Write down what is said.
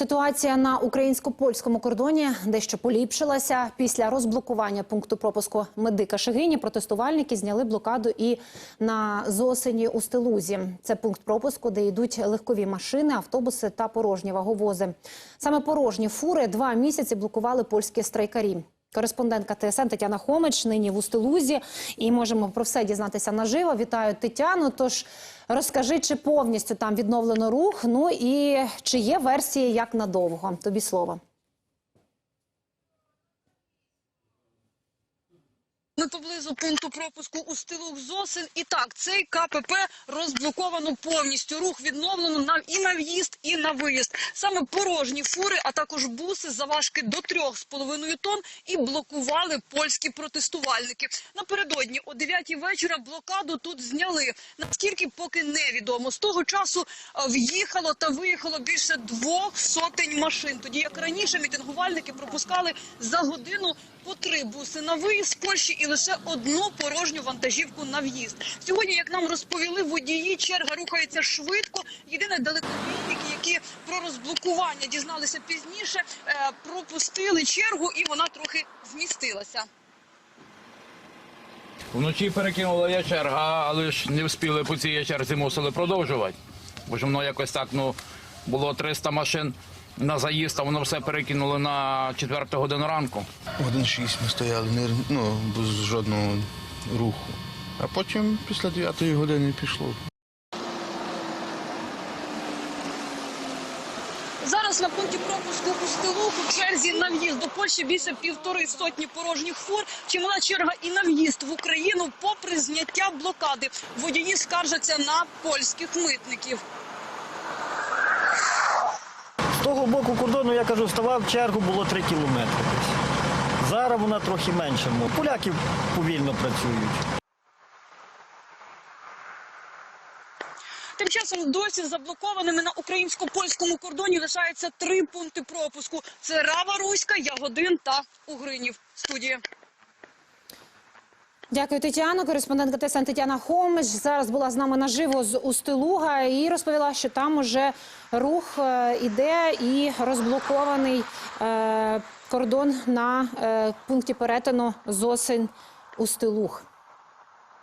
Ситуація на українсько-польському кордоні дещо поліпшилася після розблокування пункту пропуску медика Шигині. Протестувальники зняли блокаду і на Зосені у Стелузі. Це пункт пропуску, де йдуть легкові машини, автобуси та порожні ваговози. Саме порожні фури два місяці блокували польські страйкарі. Кореспондентка ТСН Тетяна Хомич нині в Устилузі, і можемо про все дізнатися наживо. Вітаю Тетяну. Тож розкажи, чи повністю там відновлено рух? Ну і чи є версії як надовго? Тобі слово. Ми поблизу пункту пропуску у стилух Зосин. І так, цей КПП розблоковано повністю. Рух відновлено на і на в'їзд, і на виїзд. Саме порожні фури, а також буси заважки до 3,5 тонн і блокували польські протестувальники. Напередодні о 9 вечора блокаду тут зняли. Наскільки поки невідомо. З того часу в'їхало та виїхало більше двох сотень машин. Тоді як раніше мітингувальники пропускали за годину по три буси на виїзд з Польщі і лише одну порожню вантажівку на в'їзд. Сьогодні, як нам розповіли водії, черга рухається швидко. Єдине далекобійники, які про розблокування дізналися пізніше, е, пропустили чергу і вона трохи змістилася. Вночі перекинула я черга, але ж не встигли по цій черзі мусили продовжувати. Бо ж воно якось так, ну, було 300 машин на заїзд, а воно все перекинуло на 4 годину ранку. Годин шість ми стояли, не, ну, без жодного руху. А потім після 9 години пішло. Зараз на пункті пропуску у Стилух у черзі на в'їзд до Польщі більше півтори сотні порожніх фур. Чимала черга і на в'їзд в Україну попри зняття блокади. Водії скаржаться на польських митників. Того боку кордону, я кажу, вставав чергу, було 3 кілометри десь. Зараз вона трохи менша. Ну, Поляки повільно працюють. Тим часом досі заблокованими на українсько-польському кордоні лишаються три пункти пропуску: це Рава Руська, Ягодин та Угринів. Студія. Дякую, Тетяно. Кореспондентка ТСН Тетяна Хомич зараз була з нами наживо з Устилуга і розповіла, що там уже рух е, іде і розблокований е, кордон на е, пункті перетину Зосин Устилуг.